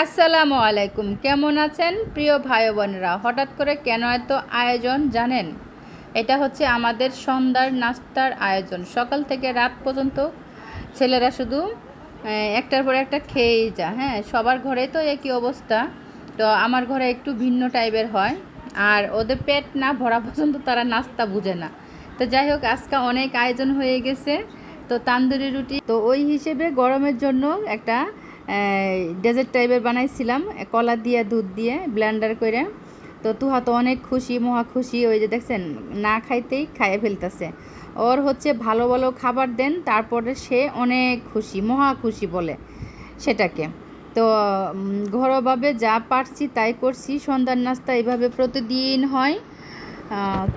আসসালামু আলাইকুম। কেমন আছেন? প্রিয় ভাই বোনেরা, হঠাৎ করে কেন এত আয়োজন জানেন? এটা হচ্ছে আমাদের সন্ধ্যার নাস্তার আয়োজন। সকাল থেকে রাত পর্যন্ত ছেলেরা শুধু একটার পর একটা খেয়েই যা হ্যাঁ সবার ঘরে তো একই অবস্থা। তো আমার ঘরে একটু ভিন্ন টাইপের হয়। আর ওদের পেট না ভরা পর্যন্ত তারা নাস্তা বুঝে না। তো যাই হোক, আজকে অনেক আয়োজন হয়ে গেছে। তো তান্দুরি রুটি, তো ওই হিসেবে গরমের জন্য একটা ডেজার্ট টাইপের বানাইছিলাম, কলা দিয়ে, দুধ দিয়ে ব্লেন্ডার করে। তো তুহা তো অনেক খুশি, মহা খুশি, ওই যে দেখছেন, না খাইতেই খাইয়ে ফেলতেছে। ওর হচ্ছে ভালো ভালো খাবার দেন, তারপরে সে অনেক খুশি, মহা খুশি বলে সেটাকে। তো ঘরোয়াভাবে যা পারছি তাই করছি, সন্ধ্যার নাস্তা এভাবে প্রতিদিন হয়।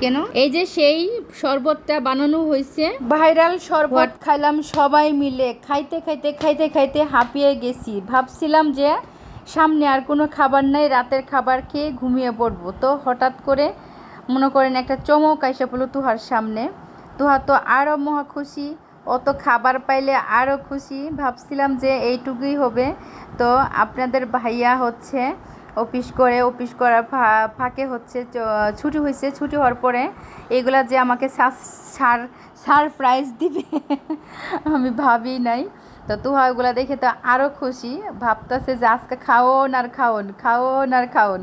কেন? এই যে সেই শরবতটা বানানো হয়েছে। ভাইরাল শরবত খাইলাম সবাই মিলে। খাইতে খাইতে খাইতে খাইতে হাঁপিয়ে গেছি। ভাবছিলাম যে সামনে আর কোনো খাবার নাই রাতের খাবার খেয়ে ঘুমিয়ে পড়ব। তো হঠাৎ করে মনে করেন একটা চমক আইসা পড়ল তুহার সামনে। তুহা তো আরও মহা খুশি অত খাবার পাইলে আরও খুশি। ভাবছিলাম যে এইটুকুই হবে। তো আপনাদের ভাইয়া হচ্ছে অফিস করে, অফিস করার ফাঁকে হচ্ছে ছুটি হয়েছে ছুটি হওয়ার পরে এগুলা যে আমাকে সার, সারপ্রাইজ দিবে, আমি ভাবি নাই। তো তুহা ওগুলো দেখে তো আরও খুশি। ভাবতেছে যে আজকে খাওন আর খাওন খাওন আর খাওন।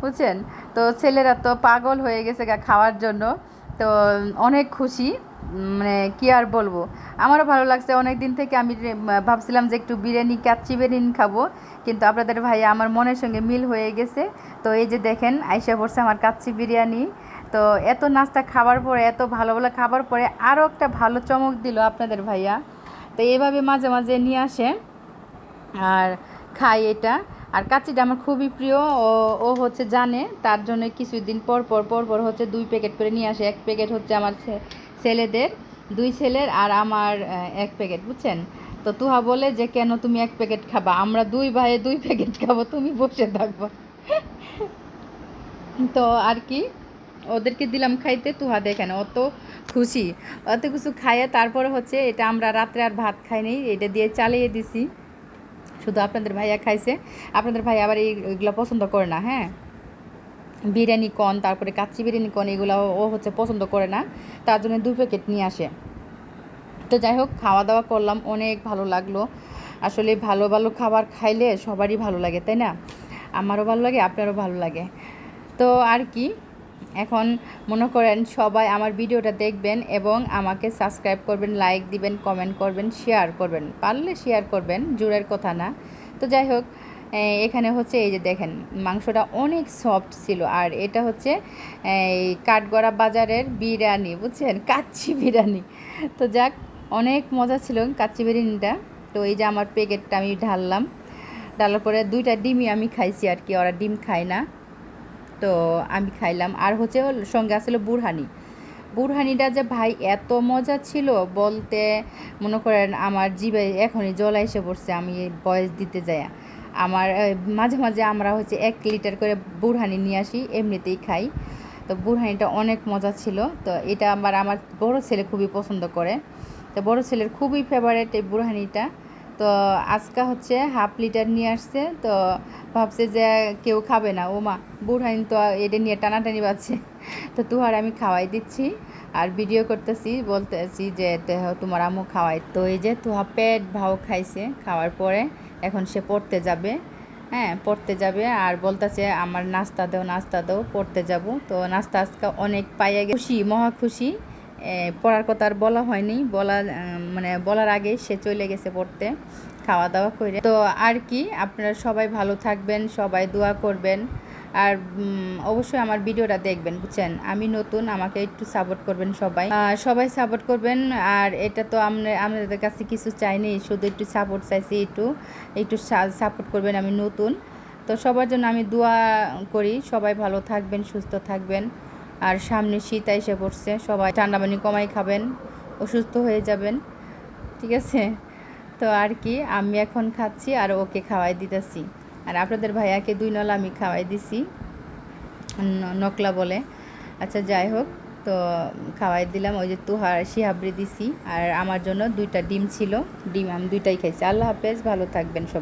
বুঝছেন? তো ছেলেরা তো পাগল হয়ে গেছে খাওয়ার জন্য। তো অনেক খুশি। মানে কি আর বলব? আমারও ভালো লাগছে। অনেক দিন থেকে আমি ভাবছিলাম যে একটু বিরিয়ানি কাচ্চি বিরিয়ানি খাব। কিন্তু আপনাদের ভাই আমার মনের সঙ্গে মিল হয়ে গেছে। তো এই যে দেখেন, আইসা পড়ছে আমার কাচ্চি বিরিয়ানি। তো এত নাস্তা খাবার পরে, এত ভালো ভালো খাবার পরে আরও একটা ভালো চমক দিল আপনাদের ভাইয়া। তো এইভাবে মাঝে মাঝে নিয়ে আসে আর খাই এটা। আর কাচ্চিটা আমার খুবই প্রিয়। ও ও হচ্ছে জানে, তার জন্য কিছুদিন পর পর পর পর হচ্ছে দুই প্যাকেট করে নিয়ে আসে। এক প্যাকেট হচ্ছে আমার ছেলেদের, দুই ছেলের আর আমার এক প্যাকেট, বুঝছেন? তো তুহা বলে যে, কেন তুমি এক প্যাকেট খাবা? আমরা দুই ভাইয়ে দুই প্যাকেট খাব, তুমি বসে থাকবা। তো আর কি, ওদেরকে দিলাম খাইতে, তুহা দেখেন, অত খুশি। অত কিছু খাইয়ে তারপরে হচ্ছে এটা আমরা রাত্রে আর ভাত খাই খাইনি এটা দিয়ে চালিয়ে দিছি। শুধু আপনাদের ভাইয়া খাইছে। আপনাদের ভাই আবার এই- এইগুলো পছন্দ করে না হ্যাঁ? বিরিয়ানি কন, তারপরে কাচ্চি বিরিয়ানি কন, এগুলো ও- হচ্ছে পছন্দ করে না, তার জন্য দু প্যাকেট নিয়ে আসে। তো যাই হোক খাওয়া দাওয়া করলাম, অনেক ভালো লাগল। আসলে ভালো ভালো খাবার খাইলে সবারই ভালো লাগে, তাই না? আমারও ভালো লাগে, আপনারও ভালো লাগে। তো আর কি, এখন মনে করেন সবাই আমার ভিডিওটা দেখবেন এবং আমাকে সাবস্ক্রাইব করবেন লাইক দিবেন কমেন্ট করবেন শেয়ার করবেন। পারলে শেয়ার করবেন, জোরের কথা না। তো যাই হোক এখানে হচ্ছে এই যে দেখেন, মাংসটা অনেক সফট ছিল। আর এটা হচ্ছে এই কাঠগড়া বাজারের বিরিয়ানি, বুঝছেন? কাচ্চি বিরিয়ানি। তো যাক, অনেক মজা ছিল কাচ্চি বিরিয়ানিটা। তো এই যে আমার প্যাকেটটা আমি ঢাললাম। ঢালার পরে দুইটা ডিমই আমি খাইছি আর কি, ওরা ডিম খায় না। তো আমি খাইলাম। আর হচ্ছে সঙ্গে আসলে বুরহানি। বুরহানিটা যে ভাই এত মজা ছিল বলতে, মনে করেন আমার জিভে এখনই জল এসে পড়ছে, আমি বয়স দিতে যাই আমার মাঝে মাঝে আমরা হচ্ছে এক লিটার করে বুড়হানি নিয়ে আসি, এমনিতেই খাই। তো বুরহানিটা অনেক মজা ছিল। তো এটা আমার আমার বড় ছেলে খুবই পছন্দ করে। তো বড় ছেলের খুবই ফেভারেট এই বুড়হানিটা। তো আজকে হচ্ছে হাফ লিটার নিয়ে আসছে। তো ভাবছে যে কেউ খাবে না। ও মা বুড়হানি তো এটা নিয়ে টানাটানি পাচ্ছে তো তুহার আমি খাওয়াই দিচ্ছি। আর ভিডিও করতেছি, বলতেছি যে তোমার আম্মু খাওয়াই। তো এই যে তুহা পেট ভাও খাইছে খাওয়ার পরে। এখন সে পড়তে যাবে। হ্যাঁ পড়তে যাবে আর বলতেছে, আমার নাস্তা দাও নাস্তা দাও, পড়তে যাব। তো নাস্তা আজকে অনেক পাইয়া খুশি, মহা খুশি। পড়ার কথা আর বলা হয়নি। বলা মানে বলার আগে সে চলে গেছে পড়তে, খাওয়া দাওয়া করে তো আর কি, আপনারা সবাই ভালো থাকবেন, সবাই দোয়া করবেন। আর অবশ্যই আমার ভিডিওটা দেখবেন, বুঝছেন? আমি নতুন, আমাকে একটু সাপোর্ট করবেন সবাই। সবাই সাপোর্ট করবেন, আর এটা তো আমরা আমাদের কাছে কিছু চাইনি, শুধু একটু সাপোর্ট চাইছি একটু একটু সাপোর্ট করবেন আমি নতুন। তো সবার জন্য আমি দোয়া করি, সবাই ভালো থাকবেন, সুস্থ থাকবেন। আর সামনে শীত এসে পড়ছে, সবাই ঠান্ডা পানি কমাই খাবেন, অসুস্থ হয়ে যাবেন, ঠিক আছে? তো আর কি, আমি এখন খাচ্ছি আর ওকে খাওয়াই দিতেছি। আর আপনাদের ভাইয়াকে দুই নল আমি খাওয়াই দিছি নকলা বলে। আচ্ছা যাই হোক, তো খাওয়াই দিলাম। ওই যে তুহার শিহাবড়ি দিছি। আর আমার জন্য দুইটা ডিম ছিল। ডিম আমি দুইটাই খাইছি। আল্লাহ হাফেজ, ভালো থাকবেন সব